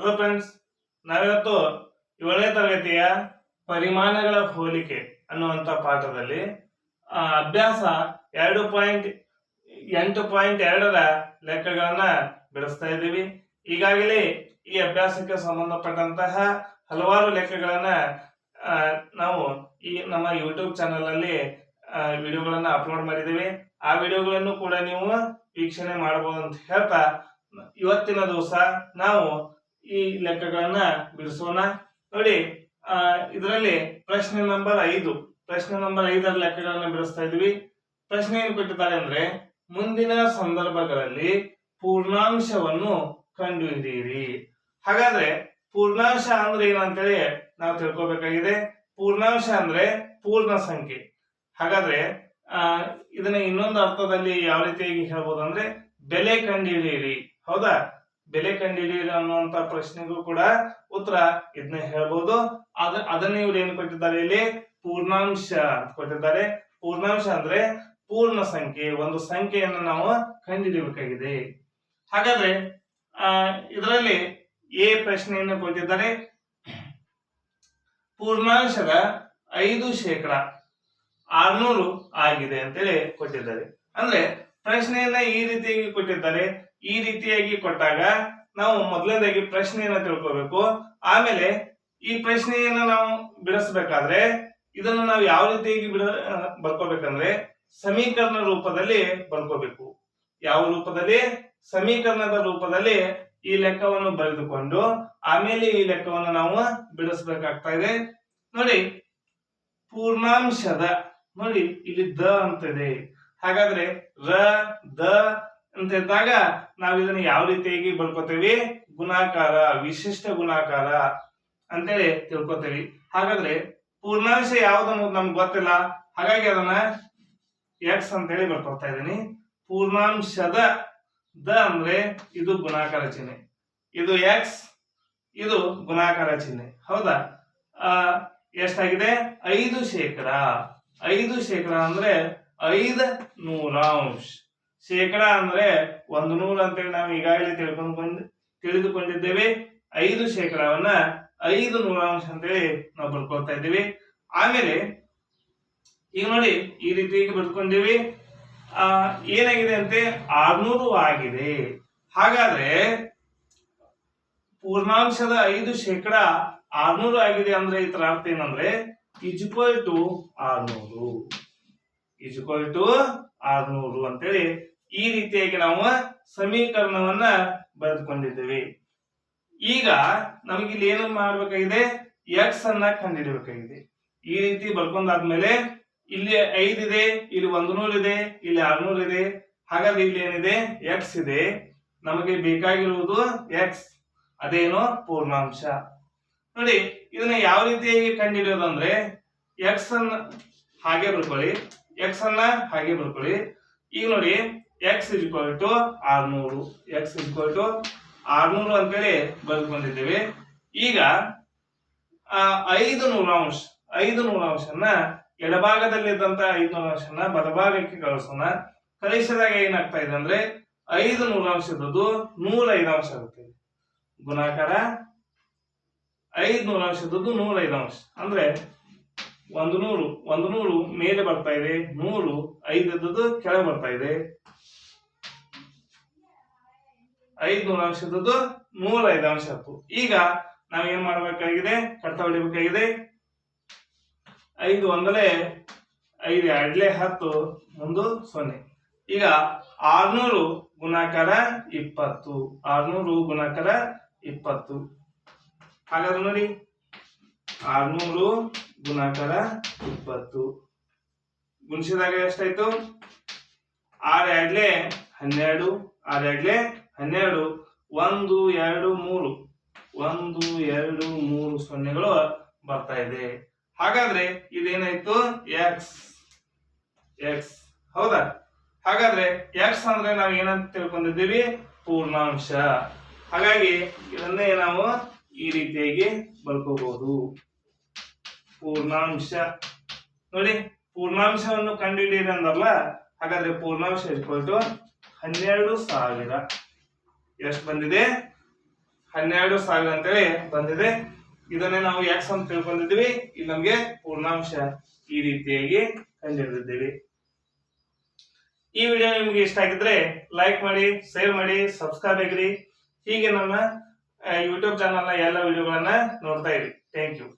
Hello friends ನಾವಿವತ್ತು ಏಳನೇ ತರಗತಿಯ ಪರಿಮಾಣಗಳ ಹೋಲಿಕೆ ಅನ್ನುವಂಥ ಪಾಠದಲ್ಲಿ ಅಭ್ಯಾಸ ಎರಡು ಪಾಯಿಂಟ್ ಎಂಟು ಪಾಯಿಂಟ್ ಎರಡರ ಲೆಕ್ಕಗಳನ್ನ ಬಿಡಿಸ್ತಾ ಇದ್ದೀವಿ. ಈಗಾಗಲೇ ಈ ಅಭ್ಯಾಸಕ್ಕೆ ಸಂಬಂಧಪಟ್ಟಂತಹ ಹಲವಾರು ಲೆಕ್ಕಗಳನ್ನ ನಾವು ಈ ನಮ್ಮ ಯೂಟ್ಯೂಬ್ ಚಾನಲ್ ಅಲ್ಲಿ ವಿಡಿಯೋಗಳನ್ನ ಅಪ್ಲೋಡ್ ಮಾಡಿದ್ದೀವಿ. ಆ ವಿಡಿಯೋಗಳನ್ನು ಕೂಡ ನೀವು ವೀಕ್ಷಣೆ ಮಾಡಬಹುದು ಅಂತ ಹೇಳ್ತಾ, ಇವತ್ತಿನ ದಿವಸ ನಾವು ಈ ಲೆಕ್ಕಗಳನ್ನ ಬಿಡಿಸೋಣ. ನೋಡಿ ಇದರಲ್ಲಿ ಪ್ರಶ್ನೆ ನಂಬರ್ ಐದು. ಪ್ರಶ್ನೆ ನಂಬರ್ ಐದರ ಲೆಕ್ಕಗಳನ್ನ ಬಿಡಿಸ್ತಾ ಇದ್ವಿ. ಪ್ರಶ್ನೆ ಏನು ಕೊಟ್ಟಿದ್ದಾರೆ ಅಂದ್ರೆ, ಮುಂದಿನ ಸಂದರ್ಭಗಳಲ್ಲಿ ಪೂರ್ಣಾಂಶವನ್ನು ಕಂಡುಹಿಡಿಯಿರಿ. ಹಾಗಾದ್ರೆ, ಪೂರ್ಣಾಂಶ ಅಂದ್ರೆ ಏನಂತೇಳಿ ನಾವು ತಿಳ್ಕೊಬೇಕಾಗಿದೆ. ಪೂರ್ಣಾಂಶ ಅಂದ್ರೆ ಪೂರ್ಣ ಸಂಖ್ಯೆ. ಹಾಗಾದ್ರೆ ಇದನ್ನ ಇನ್ನೊಂದು ಅರ್ಥದಲ್ಲಿ ಯಾವ ರೀತಿಯಾಗಿ ಹೇಳ್ಬೋದು ಅಂದ್ರೆ, ಬೆಲೆ ಕಂಡುಹಿಡಿಯಿರಿ. ಹೌದಾ? ಬೆಲೆ ಕಂಡುಹಿಡಿಯಿರಿ ಅನ್ನುವಂತ ಪ್ರಶ್ನೆಗೂ ಕೂಡ ಉತ್ತರ ಇದನ್ನ ಹೇಳ್ಬೋದು. ಅದ, ಅದನ್ನ ಇವ್ರು ಏನ್ ಕೊಟ್ಟಿದ್ದಾರೆ ಇಲ್ಲಿ? ಪೂರ್ಣಾಂಶ ಕೊಟ್ಟಿದ್ದಾರೆ. ಪೂರ್ಣಾಂಶ ಅಂದ್ರೆ ಪೂರ್ಣ ಸಂಖ್ಯೆ, ಒಂದು ಸಂಖ್ಯೆಯನ್ನು ನಾವು ಕಂಡುಹಿಡಿಯಬೇಕಾಗಿದೆ ಹಾಗಾದ್ರೆ, ಆ, ಇದರಲ್ಲಿ ಎ ಪ್ರಶ್ನೆಯನ್ನು ಕೊಟ್ಟಿದ್ದಾರೆ. ಪೂರ್ಣಾಂಶದ ಐದು ಶೇಕಡ ಆರ್ನೂರು ಆಗಿದೆ ಅಂತೇಳಿ ಕೊಟ್ಟಿದ್ದಾರೆ. ಅಂದ್ರೆ ಪ್ರಶ್ನೆಯನ್ನ ಈ ರೀತಿಯಾಗಿ ಕೊಟ್ಟಿದ್ದಾರೆ. ಈ ರೀತಿಯಾಗಿ ಕೊಟ್ಟಾಗ ನಾವು ಮೊದಲನೇದಾಗಿ ಪ್ರಶ್ನೆಯನ್ನ ತಿಳ್ಕೋಬೇಕು. ಆಮೇಲೆ ಈ ಪ್ರಶ್ನೆಯನ್ನ ನಾವು ಬಿಡಿಸ್ಬೇಕಾದ್ರೆ ಇದನ್ನು ನಾವು ಯಾವ ರೀತಿಯಾಗಿ ಬಿಡ, ಬರ್ಕೋಬೇಕಂದ್ರೆ ಸಮೀಕರಣ ರೂಪದಲ್ಲಿ ಬರ್ಕೋಬೇಕು. ಯಾವ ರೂಪದಲ್ಲಿ? ಸಮೀಕರಣದ ರೂಪದಲ್ಲಿ ಈ ಲೆಕ್ಕವನ್ನು ಬರೆದುಕೊಂಡು ಆಮೇಲೆ ಈ ಲೆಕ್ಕವನ್ನು ನಾವು ಬಿಡಿಸ್ಬೇಕಾಗ್ತಾ ಇದೆ. ನೋಡಿ, ಪೂರ್ಣಾಂಶದ, ನೋಡಿ, ಇಲ್ಲಿ ದ ಅಂತ ಇದೆ ಹಾಗಾದ್ರೆ ರ, ದ ಅಂತ ಇದ್ದಾಗ ನಾವು ಇದನ್ನ ಯಾವ ರೀತಿಯಾಗಿ ಬರ್ಕೋತೇವಿ ಗುಣಾಕಾರ, ವಿಶಿಷ್ಟ ಗುಣಾಕಾರ ಅಂತೇಳಿ ತಿಳ್ಕೊತೇವಿ. ಹಾಗಾದ್ರೆ ಪೂರ್ಣಾಂಶ ಯಾವ್ದು ಅನ್ನೋದು ನಮ್ಗೆ ಗೊತ್ತಿಲ್ಲ. ಹಾಗಾಗಿ ಅದನ್ನ ಎಕ್ಸ್ ಅಂತೇಳಿ ಬರ್ಕೊತಾ ಇದ್ದೀನಿ. ಪೂರ್ಣಾಂಶದ ದ ಅಂದ್ರೆ ಇದು ಗುಣಾಕಾರ ಚಿಹ್ನೆ. ಇದು ಎಕ್ಸ್ ಇದು ಗುಣಾಕಾರ ಚಿಹ್ನೆ. ಹೌದಾ? ಎಷ್ಟಾಗಿದೆ? ಐದು ಶೇಕಡ. ಐದು ಶೇಕಡ ಅಂದ್ರೆ ಐದು ನೂರಾಂಶ. ಶೇಕಡ ಅಂದ್ರೆ ಒಂದು ನೂರು ಅಂತೇಳಿ ನಾವು ಈಗಾಗಲೇ ತಿಳ್ಕೊಂಡು ತಿಳಿದುಕೊಂಡಿದ್ದೇವೆ. ಐದು ಶೇಕಡವನ್ನ ಐದು ನೂರಾಂಶ ಅಂತೇಳಿ ನಾವು ಬರ್ಕೊಳ್ತಾ ಇದ್ದೀವಿ. ಆಮೇಲೆ ಈಗ ನೋಡಿ ಈ ರೀತಿಯಾಗಿ ಬರ್ಕೊಂಡಿವಿ ಆ, ಏನಾಗಿದೆ ಅಂತೆ? ಆರ್ನೂರು ಆಗಿದೆ. ಹಾಗಾದ್ರೆ ಪೂರ್ಣಾಂಶದ ಐದು ಶೇಕಡ ಆರ್ನೂರು ಆಗಿದೆ ಅಂದ್ರೆ ಇದರ ಅರ್ಥ ಏನಂದ್ರೆ ಈಕ್ವಲ್ ಟು ಆರ್ನೂರು. ಈಕ್ವಲ್ ಟು ಆರ್ನೂರು ಅಂತೇಳಿ ಈ ರೀತಿಯಾಗಿ ನಾವು ಸಮೀಕರಣವನ್ನ ಬರೆದುಕೊಂಡಿದ್ದೇವೆ. ಈಗ ನಮಗೆ ಇಲ್ಲಿ ಏನು ಮಾಡ್ಬೇಕಾಗಿದೆ? ಎಕ್ಸ್ ಅನ್ನ ಕಂಡುಹಿಡಬೇಕಾಗಿದೆ. ಈ ರೀತಿ ಬರ್ಕೊಂಡಾದ್ಮೇಲೆ ಇಲ್ಲಿ ಐದಿದೆ ಇಲ್ಲಿ ಒಂದು ನೂರು ಇದೆ, ಇಲ್ಲಿ ಆರ್ನೂರು ಇದೆ. ಹಾಗಾದ್ರೆ ಇಲ್ಲಿ ಏನಿದೆ? ಎಕ್ಸ್ ಇದೆ. ನಮಗೆ ಬೇಕಾಗಿರುವುದು ಎಕ್ಸ್ ಅದೇನು? ಪೂರ್ಣಾಂಶ. ನೋಡಿ, ಇದನ್ನ ಯಾವ ರೀತಿಯಾಗಿ ಕಂಡುಹಿಡಿಯೋದು ಅಂದ್ರೆ ಎಕ್ಸ್ ಅನ್ನ ಹಾಗೆ ಬರ್ಕೊಳ್ಳಿ. ಎಕ್ಸ್ ಅನ್ನ ಹಾಗೆ ಬರ್ಕೊಳ್ಳಿ. ಈಗ ನೋಡಿ ಎಕ್ಸ್ ಇಸ್ ಈಕ್ವಲ್ ಟು ಆರ್ನೂರು. ಎಕ್ಸ್ ಇಸ್ ಈಕ್ವಲ್ ಟು ಆರ್ನೂರು ಅಂತೇಳಿ ಬರೆದುಕೊಂಡಿದ್ದೇವೆ. ಈಗ ಐದು ನೂರಾಂಶ, ಐದು ನೂರಾಂಶನ ಎಡಭಾಗದಲ್ಲಿದ್ದಂತ ಐದು ನೂರಾಂಶನ ಬಲಭಾಗಕ್ಕೆ ಕಳಿಸೋಣ. ಕಳಿಸಿದಾಗ ಏನಾಗ್ತಾ ಇದೆ ಅಂದ್ರೆ ಐದು ನೂರಾಂಶದ್ದು ನೂರ ಐದಾಂಶ ಆಗುತ್ತೆ. ಗುಣಾಕಾರ ಐದು ನೂರಾಂಶದದ್ದು ನೂರ ಅಂಶ. ಅಂದ್ರೆ ಒಂದು ನೂರು ಒಂದು ನೂರು ಮೇಲೆ ಬರ್ತಾ ಇದೆ. ನೂರು, ಐದದ್ದು ಕೆಳಗೆ ಬರ್ತಾ ಇದೆ. ಐದು ಅಂಶದ್ದು ನೂರ ಅಂಶ ಆಯ್ತು. ಈಗ ನಾವು ಏನ್ ಮಾಡಬೇಕಾಗಿದೆ? ಕಡ್ತ ಹೊಡಿಬೇಕಾಗಿದೆ. ಐದು ಒಂದಲೆ ಐದು ಎರಡ್ಲೆ ಹತ್ತು ಒಂದು ಸೊನ್ನೆ. ಈಗ ಆರ್ನೂರು ಗುಣಾಕಾರ ಇಪ್ಪತ್ತು. ಆರ್ನೂರು ಗುಣಾಕಾರ ಇಪ್ಪತ್ತು. ಹಾಗಾದ್ರೆ ನೋಡಿ. ಆರ್ನೂರು ಗುಣಾಕಾರ ಇಪ್ಪತ್ತು. ಗುಣಿಸಿದಾಗ ಎಷ್ಟಾಯ್ತು? ಆರ್ ಎರಡ್ಲೆ ಹನ್ನೆರಡು, ಆರ್ ಎರಡ್ಲೆ ಹನ್ನೆರಡು, ಒಂದು, ಎರಡು, ಮೂರು. ಒಂದು, ಎರಡು, ಮೂರು ಸೊನ್ನೆಗಳು ಬರ್ತಾ ಇದೆ. ಹಾಗಾದ್ರೆ ಇದೇನಾಯ್ತು? ಎಕ್ಸ್ ಎಕ್ಸ್ ಹೌದಾ? ಹಾಗಾದ್ರೆ ಎಕ್ಸ್ ಅಂದ್ರೆ ನಾವು ಏನಂತ ತಿಳ್ಕೊಂಡಿದ್ದೀವಿ? ಪೂರ್ಣಾಂಶ. ಹಾಗಾಗಿ ಇದನ್ನೇ ನಾವು ಈ ರೀತಿಯಾಗಿ ಬರ್ಕೋಬಹುದು ಪೂರ್ಣಾಂಶ. ನೋಡಿ, ಪೂರ್ಣಾಂಶವನ್ನು ಕಂಡುಹಿಡಿಯಿರಿ ಅಂದಲ್ಲ ಹಾಗಾದ್ರೆ ಪೂರ್ಣಾಂಶ ಇಟ್ಕೊಳ್ತು ಹನ್ನೆರಡು ಸಾವಿರ. ಎಷ್ಟು ಬಂದಿದೆ? ಹನ್ನೆರಡು ಸಾವಿರ ಅಂತೇಳಿ ಬಂದಿದೆ. ಇದನ್ನೇ ನಾವು ಎಕ್ಸ್ ಅಂತ ತಿಳ್ಕೊಂಡಿದ್ವಿ ಇಲ್ಲಿ ನಮಗೆ ಪೂರ್ಣಾಂಶ ಈ ರೀತಿಯಾಗಿ ಕಂಡುಹಿಡಿದಿದ್ದೀವಿ. ಈ ವಿಡಿಯೋ ನಿಮಗೆ ಇಷ್ಟ ಆಗಿದ್ರೆ ಲೈಕ್ ಮಾಡಿ ಶೇರ್ ಮಾಡಿ ಸಬ್ಸ್ಕ್ರೈಬ್ ಆಗಿರಿ. ಹೀಗೆ ನಮ್ಮ ಯೂಟ್ಯೂಬ್ ಚಾನಲ್ನ ಎಲ್ಲ ವಿಡಿಯೋಗಳನ್ನ ನೋಡ್ತಾ ಇರಿ. Thank you